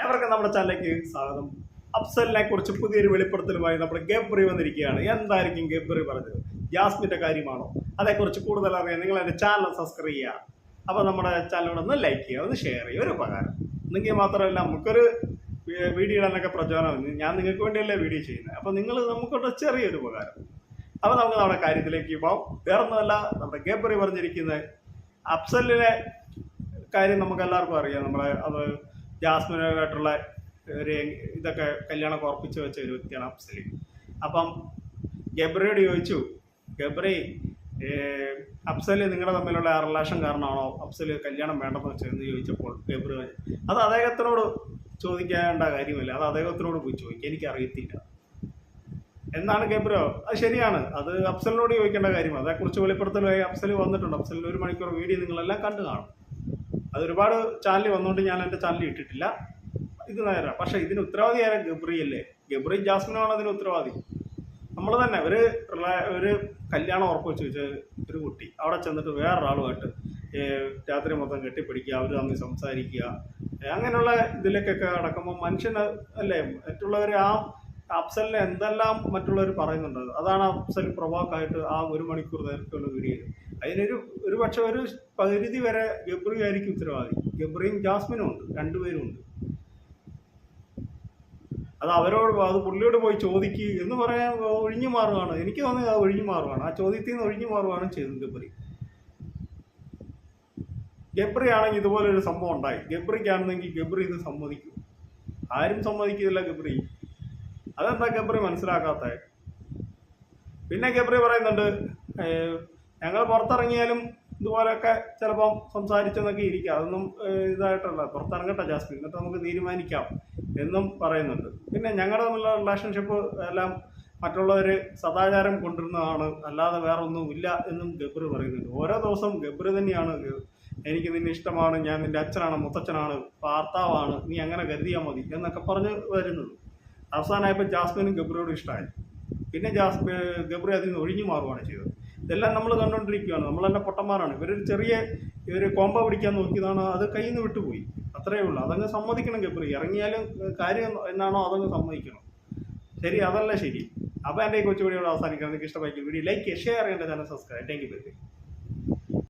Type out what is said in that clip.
ഏവർക്കും നമ്മുടെ ചാനലിലേക്ക് സ്വാഗതം. അഫ്സലിനെ കുറിച്ച് പുതിയൊരു വെളിപ്പെടുത്തലുമായി നമ്മൾ ഗബ്രി വന്നിരിക്കുകയാണ്. എന്തായിരിക്കും ഗബ്രി പറഞ്ഞത്? ജാസ്മിന്റെ കാര്യമാണോ? അതേക്കുറിച്ച് കൂടുതൽ അറിയാൻ നിങ്ങൾ എന്റെ ചാനൽ സബ്സ്ക്രൈബ് ചെയ്യുക. അപ്പോൾ നമ്മുടെ ചാനലിനോട് ഒന്ന് ലൈക്ക് ചെയ്യുക ഒന്ന് ഷെയർ ചെയ്യുക ഒരു ഉപകാരം. എന്നെങ്കിൽ മാത്രമല്ല നമുക്കൊരു വീഡിയോ ഇടാനൊക്കെ പ്രചോദനം. ഞാൻ നിങ്ങൾക്ക് വേണ്ടിയല്ലേ വീഡിയോ ചെയ്യുന്നത്. അപ്പോൾ നിങ്ങൾ നമുക്കൊരു ചെറിയൊരു ഉപകാരം. അപ്പോൾ നമുക്ക് നമ്മുടെ കാര്യത്തിലേക്ക് പോകാം വേറൊന്നുമല്ല നമ്മുടെ ഗബ്രി പറഞ്ഞിരിക്കുന്നത് അഫ്സലിനെ കാര്യം നമുക്ക് എല്ലാവർക്കും അറിയാം. നമ്മളെ അത് ജാസ്മിനുമായിട്ടുള്ള ഒരു ഇതൊക്കെ കല്യാണം ഉറപ്പിച്ച് വെച്ച ഒരു വ്യക്തിയാണ് അഫ്സൽ അപ്പം ഗബ്രയോട് ചോദിച്ചു ഗബ്രി അഫ്സൽ നിങ്ങളുടെ തമ്മിലുള്ള ആ റിലേഷൻ കാരണമാണോ അഫ്സൽ കല്യാണം വേണ്ടെന്ന് വെച്ചതെന്ന് ചോദിച്ചപ്പോൾ ഗബ്രി അത് അദ്ദേഹത്തിനോട് ചോദിക്കേണ്ട കാര്യമില്ല അത് അദ്ദേഹത്തിനോട് പോയി ചോദിക്കുക എനിക്കറിയത്തില്ല. എന്നാണ് ഗബ്രോ അത് ശരിയാണ് അത് അഫ്സലിനോട് ചോദിക്കേണ്ട കാര്യമാണ് അതേക്കുറിച്ച് വെളിപ്പെടുത്തലായി അഫ്സൽ വന്നിട്ടുണ്ട് അഫ്സലിന്റെ ഒരു മണിക്കൂർ വീഡിയോ നിങ്ങളെല്ലാം കണ്ടു കാണും. അത് ഒരുപാട് ചാനൽ വന്നുകൊണ്ട് ഞാൻ എന്റെ ചാനൽ ഇട്ടിട്ടില്ല. ഇത് നേരെ പക്ഷേ ഇതിന് ഉത്തരവാദി ആരാ ഗബ്രി അല്ലേ? ഗബ്രി ജാസ്മിനാണ് അതിന് ഉത്തരവാദി. നമ്മൾ തന്നെ ഒരു ഒരു കല്യാണം ഉറപ്പ് വെച്ച് ഒരു കുട്ടി അവിടെ ചെന്നിട്ട് വേറൊരാളുമായിട്ട് രാത്രി മൊത്തം കെട്ടിപ്പിടിക്കുക അവർ തമ്മിൽ സംസാരിക്കുക അങ്ങനെയുള്ള ഇതിലേക്കൊക്കെ അടക്കുമ്പോൾ മനുഷ്യന് അല്ലേ മറ്റുള്ളവരെ ആ അഫ്സലിനെ എന്തെല്ലാം മറ്റുള്ളവർ പറയുന്നുണ്ട്? അതാണ് അഫ്സൽ പ്രവാക്കായിട്ട് ആ ഒരു മണിക്കൂർ നേരത്തുള്ള വീഡിയോ അതിനൊരു ഒരു പക്ഷെ ഒരു പരിധി വരെ ഗബ്രി ആയിരിക്കും ഉത്തരവാദി. ഗബ്രിയും ജാസ്മിനും ഉണ്ട് രണ്ടുപേരും ഉണ്ട്. അത് അവരോട് അത് പുള്ളിയോട് പോയി ചോദിക്കുക എന്ന് പറയാൻ ഒഴിഞ്ഞു മാറുകയാണ് എനിക്ക് തോന്നിയത് അത് ഒഴിഞ്ഞു മാറുകയാണ് ആ ചോദ്യത്തിൽ നിന്ന് ഒഴിഞ്ഞു മാറുകയാണ് ചെയ്തത് ഗബ്രി. ഗബ്രി ആണെങ്കിൽ ഇതുപോലെ ഒരു സംഭവം ഉണ്ടായി. ഗബ്രിക്കാണെന്നെങ്കിൽ ഗബ്രി ഇത് സമ്മതിക്കും. ആരും സമ്മതിക്കില്ല ഗബ്രി. അതെന്താ ഗബ്രി മനസ്സിലാക്കാത്ത പിന്നെ ഗബ്രി പറയുന്നുണ്ട് ഞങ്ങൾ പുറത്തിറങ്ങിയാലും ഇതുപോലെയൊക്കെ ചിലപ്പം സംസാരിച്ചെന്നൊക്കെ ഇരിക്കാം. അതൊന്നും ഇതായിട്ടുള്ള പുറത്തിറങ്ങട്ടെ ജാസ്മിൻ. എന്നിട്ട് നമുക്ക് തീരുമാനിക്കാം എന്നും പറയുന്നുണ്ട്. പിന്നെ ഞങ്ങളുടെ തമ്മിലുള്ള റിലേഷൻഷിപ്പ് എല്ലാം മറ്റുള്ളവർ സദാചാരം കൊണ്ടിരുന്നതാണ് അല്ലാതെ വേറെ ഒന്നും ഇല്ല എന്നും ഗബ്രി പറയുന്നുണ്ട്. ഓരോ ദിവസം ഗബ്രി തന്നെയാണ്. എനിക്ക് നിന്നെ ഇഷ്ടമാണ്. ഞാൻ നിന്റെ അച്ഛനാണ് മുത്തച്ഛനാണ് ഭർത്താവാണ്. നീ അങ്ങനെ കരുതിയാൽ മതി എന്നൊക്കെ പറഞ്ഞ് വരുന്നത്. അവസാനമായപ്പോൾ ജാസ്മിനും ഗബ്രിയോട് ഇഷ്ടമായി പിന്നെ ജാസ് ഗബ്രി അതിൽ നിന്ന് ഒഴിഞ്ഞു മാറുകയാണ് ചെയ്തത്. ഇതെല്ലാം നമ്മൾ കണ്ടുകൊണ്ടിരിക്കുകയാണ് നമ്മളെല്ലാം പൊട്ടന്മാരാണ്. ഇവരൊരു ചെറിയ ഇവർ കോമ്പ പിടിക്കാൻ നോക്കിയതാണ്. അത് കയ്യിൽ നിന്ന് വിട്ടുപോയി. അത്രയേ ഉള്ളൂ. അതങ്ങ് സമ്മതിക്കണം ഗബ്രി. ഇറങ്ങിയാലും കാര്യം എന്നാണോ അതങ്ങ് സമ്മതിക്കണം. ശരി അതല്ല ശരി. അപ്പോൾ എന്റെ ഈ കൊച്ചുപടിയോട് വീഡിയോ എനിക്ക് നിങ്ങൾക്ക് ഇഷ്ടമായി വീഡിയോ ലൈക്ക് ഷെയർ ചെയ്യേണ്ട ചാനൽ സബ്സ്ക്രൈബ് താങ്ക് യു